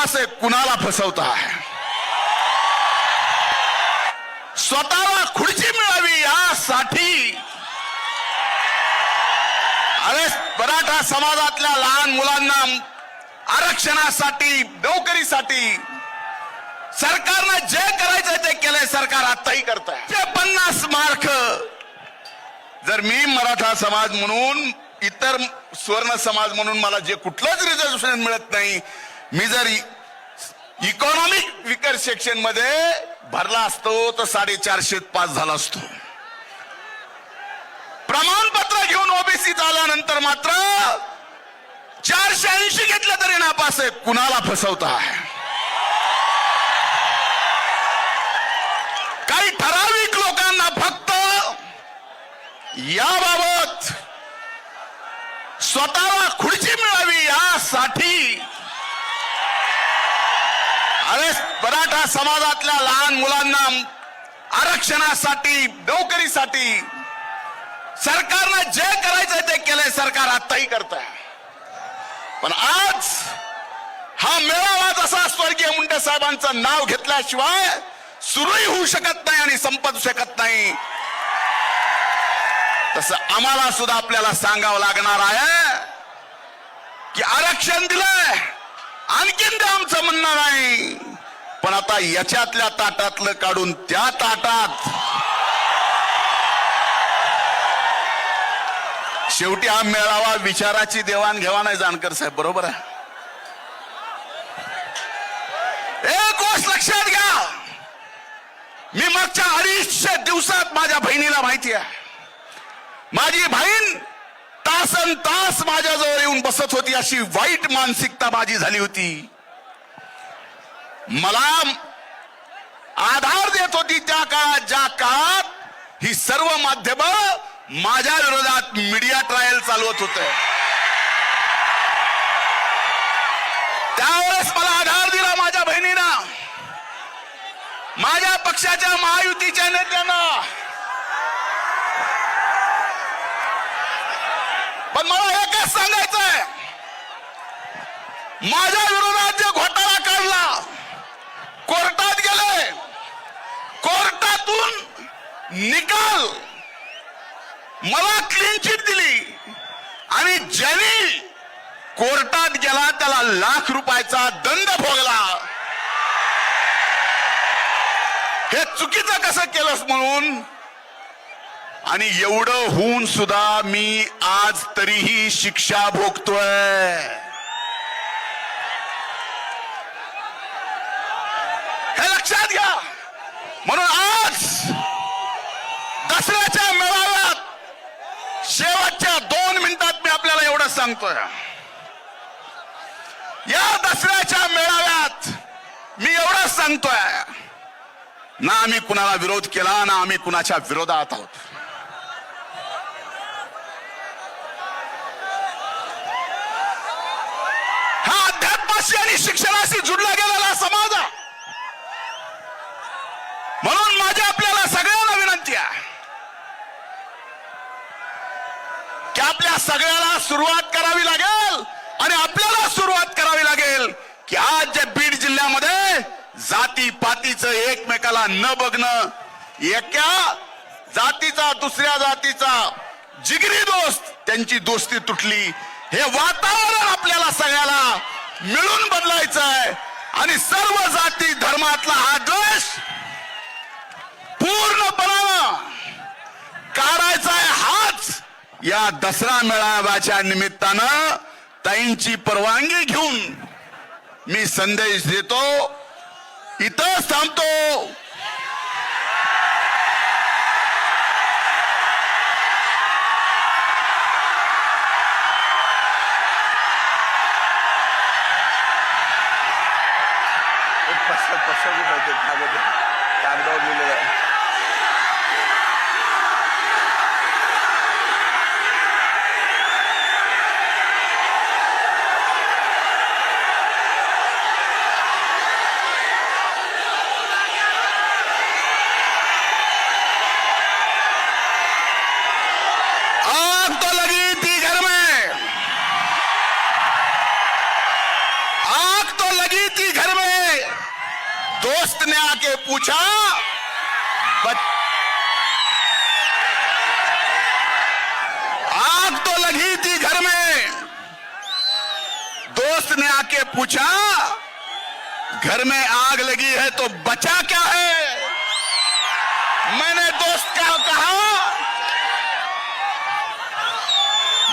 ऐंशी घेतलं तरी आहे कुणाला फसवताय स्वतःला खुर्ची मिळावी यासाठी. अरे मराठा समाजातल्या लहान मुलांना आरक्षणासाठी नोकरीसाठी सरकारनं जे करायचं ते केलंय सरकार आताही करत आहे पन्नास मार्क. जर मी मराठा समाज म्हणून इतर सुवर्ण समाज म्हणून मला जे कुठलंच रिझर्वेशन मिळत नाही मी जर इकॉनॉमिक विकर सेक्शनमध्ये भरला असतो तर साडेचारशे पास झाला असतो. प्रमाणपत्र घेऊन ओबीसी झाल्यानंतर मात्र चारशे ऐंशी घेतलं तरी नापास आहे कुणाला फसवता काही ठराविक लोकांना फक्त याबाबत स्वतःला खुर्ची मिळावी यासाठी मराठा समाजातल्या लहान मुलांना आरक्षणासाठी नोकरीसाठी सरकारनं जे करायचं ते केलंय सरकार आताही करत आहे पण आज हा मेळावा जसा स्वर्गीय मुंडे साहेबांचं नाव घेतल्याशिवाय सुरूही होऊ शकत नाही आणि संपत शकत नाही. तसं आम्हाला सुद्धा आपल्याला सांगावं लागणार आहे की आरक्षण दिलंय. आणखीन ते आमचं म्हणणं नाही. पण आता याच्यातल्या ताटातलं काढून त्या ताटात. शेवटी हा मेळावा विचाराची देवाणघेवाण आहे जानकर साहेब बरोबर आहे? एक गोष्ट लक्षात घ्या. मी मागच्या अडीचशे दिवसात माझ्या बहिणीला माहिती आहे. माझी बहीण तासन तास माझ्याजवळ येऊन बसत होती अशी वाईट मानसिकता माझी झाली होती. मला आधार देत होती त्या काळात ज्या काळात ही सर्व माध्यम माझ्या विरोधात मीडिया ट्रायल चालवत होत. त्यावेळेस मला आधार दिला माझ्या बहिणीनं. माझ्या पक्षाच्या महायुतीच्या नेत्यांना. पण मला एकच सांगायचंय. माझ्या विरोधात जे घोटाळा काढला कोर्टात गेले कोर्टातून निकाल. मला क्लीन चिट दिली. आणि ज्यांनी कोर्टात गेला त्याला लाख रुपयाचा दंड भोगला. हे चुकीचं कसं केलंस म्हणून? आणि एवढं होऊन सुद्धा मी आज तरीही शिक्षा भोगतोय. हे लक्षात घ्या. म्हणून आज दसऱ्याच्या मेळाव्यात शेवटच्या दोन मिनिटात मी आपल्याला एवढं सांगतोय. या दसऱ्याच्या मेळाव्यात मी एवढंच सांगतोय. ना आम्ही कुणाला विरोध केला ना आम्ही कुणाच्या विरोधात आहोत. हा अध्यात्माशी आणि शिक्षणाशी जुडला गेलेला समाज आहे म्हणून माझी आपल्याला सगळ्यांना विनंती आहे की आपल्या सगळ्याला सुरुवात करावी लागेल आणि आपल्याला सुरुवात करावी लागेल की आज जे बीड जिल्ह्यामध्ये जाती पातीचं एकमेकाला न बघणं एका जातीचा दुसऱ्या जातीचा जिगरी दोस्त त्यांची दोस्ती तुटली. हे वातावरण आपल्याला सगळ्याला मिळून बदलायचं आहे आणि सर्व जाती धर्मातला हा द्वेष पूर्णपणानं काढायचा आहे. हा या दसरा मेळाव्याच्या निमित्तानं ताईंची परवानगी घेऊन मी संदेश देतो. इथंच थांबतो. कागदावर लिहिलेलं आहे. ने आके पूछा, बच... आग तो लगी थी घर में। दोस्त ने आके पूछा, घर में आग लगी है तो बचा क्या है? मैंने दोस्त क्या कहा,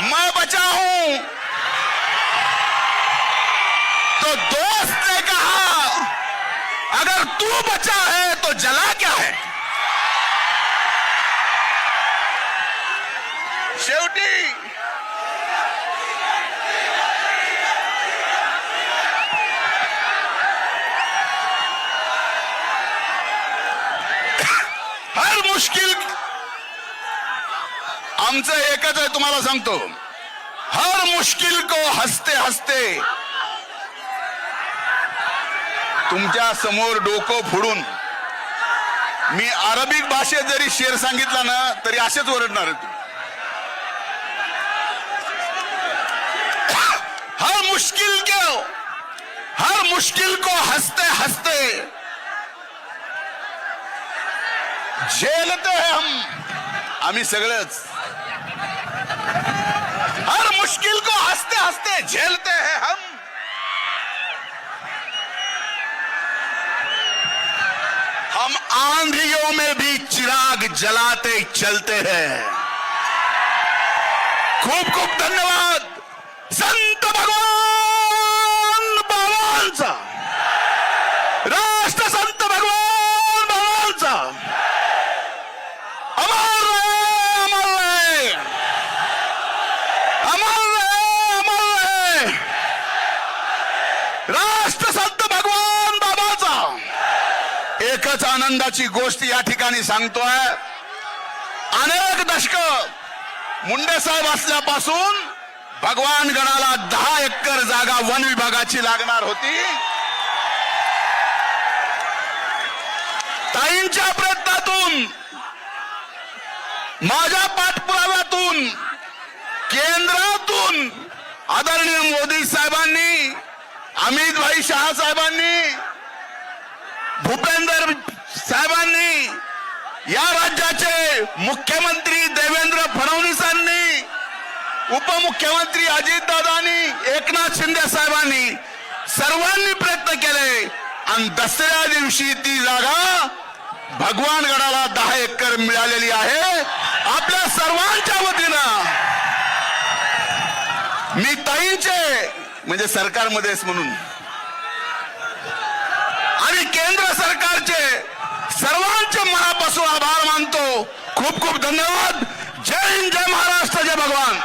मैं बचा हूँ। अगर तू बचा है तो जला क्या है? शेवटी। हर मुश्किल आमचं एकच आहे तुम्हाला सांगतो. हर मुश्किल को हसते हसते तुमच्यासमोर डोकं फोडून. मी अरबिक भाषेत जरी शेर सांगितला ना तरी असेच ओरडणार आहे तुम्ही हर मुश्किल को हर मुश्किल को हंसते हंसते झेलते हम आम्ही सगळंच. हर मुश्किल को हंसते हंसते झेलते हैं हम हम आंधियों में भी चिराग जलाते चलते हैं। खूब खूब धन्यवाद। संत भगवान! खरंच आनंदाची गोष्ट या ठिकाणी सांगतोय. अनेक दशक मुंडे साहेब असल्यापासून भगवान गडाला दहा एकर जागा वन विभागाची लागणार होती. ताईंच्या प्रयत्नातून माझ्या पाठपुराव्यातून केंद्रातून आदरणीय मोदी साहेबांनी अमित भाई शहा साहेबांनी भूपेंद्र साहेबांनी या राज्याचे मुख्यमंत्री देवेंद्र फडणवीसांनी उपमुख्यमंत्री अजितदादांनी एकनाथ शिंदे साहेबांनी सर्वांनी प्रयत्न केले आणि दसऱ्या दिवशी ती जागा भगवान गडाला दहा एकर मिळालेली आहे. आपल्या सर्वांच्या वतीनं मी ताईंचे म्हणजे सरकारमध्येच म्हणून आणि केंद्र सरकारचे सर्वांचे मनापासून आभार मानतो. खूप खूप धन्यवाद. जय हिंद जय महाराष्ट्र जय भगवान.